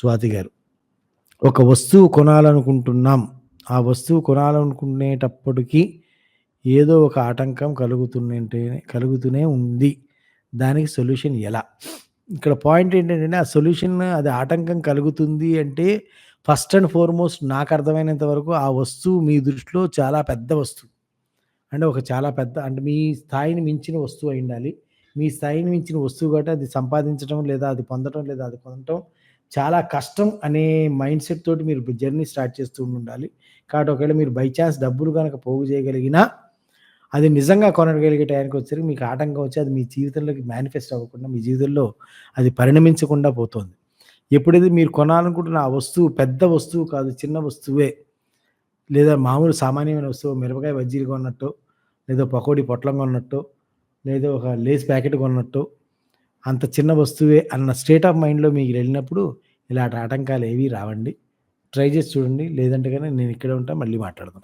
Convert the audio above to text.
స్వాతి గారు. ఒక వస్తువు కొనాలనుకుంటున్నాం. ఆ వస్తువు కొనాలనుకునేటప్పటికీ ఏదో ఒక ఆటంకం కలుగుతుంటే కలుగుతూనే ఉంది. దానికి సొల్యూషన్ ఎలా? ఇక్కడ పాయింట్ ఏంటంటే ఆ సొల్యూషన్ అది ఆటంకం కలుగుతుంది అంటే ఫస్ట్ అండ్ ఫార్మోస్ట్ నాకు అర్థమైనంత వరకు ఆ వస్తువు మీ దృష్టిలో చాలా పెద్ద వస్తువు. అంటే ఒక చాలా పెద్ద అంటే మీ స్థాయిని మించిన వస్తువు అయి ఉండాలి. మీ స్థాయిని మించిన వస్తువు కాబట్టి అది సంపాదించడం లేదా అది పొందడం లేదా అది పొందడం చాలా కష్టం అనే మైండ్ సెట్ తోటి మీరు జర్నీ స్టార్ట్ చేస్తూ ఉండాలి. కాబట్టి ఒకవేళ మీరు బై ఛాన్స్ డబ్బులు కనుక పోగు చేయగలిగినా అది నిజంగా కొనగలిగే టయానికి వచ్చేసరికి మీకు ఆటంకం వచ్చి అది మీ జీవితంలోకి మేనిఫెస్ట్ అవ్వకుండా మీ జీవితంలో అది పరిణమించకుండా పోతుంది. ఎప్పుడైతే మీరు కొనాలనుకుంటున్న ఆ వస్తువు పెద్ద వస్తువు కాదు చిన్న వస్తువే లేదా మామూలు సామాన్యమైన వస్తువు మిరపకాయ బజ్జీలు కొన్నట్టు లేదా పకోడీ పొట్లం కొన్నట్టు లేదా ఒక లేస్ ప్యాకెట్ కొన్నట్టు అంత చిన్న వస్తువే అన్న స్టేట్ ఆఫ్ మైండ్లో మీకు వెళ్ళినప్పుడు ఇలాంటి ఆటంకాలు ఏవి రావండి. ట్రై చేసి చూడండి. లేదంటే కానీ నేను ఇక్కడే ఉంటా మళ్ళీ మాట్లాడదాం.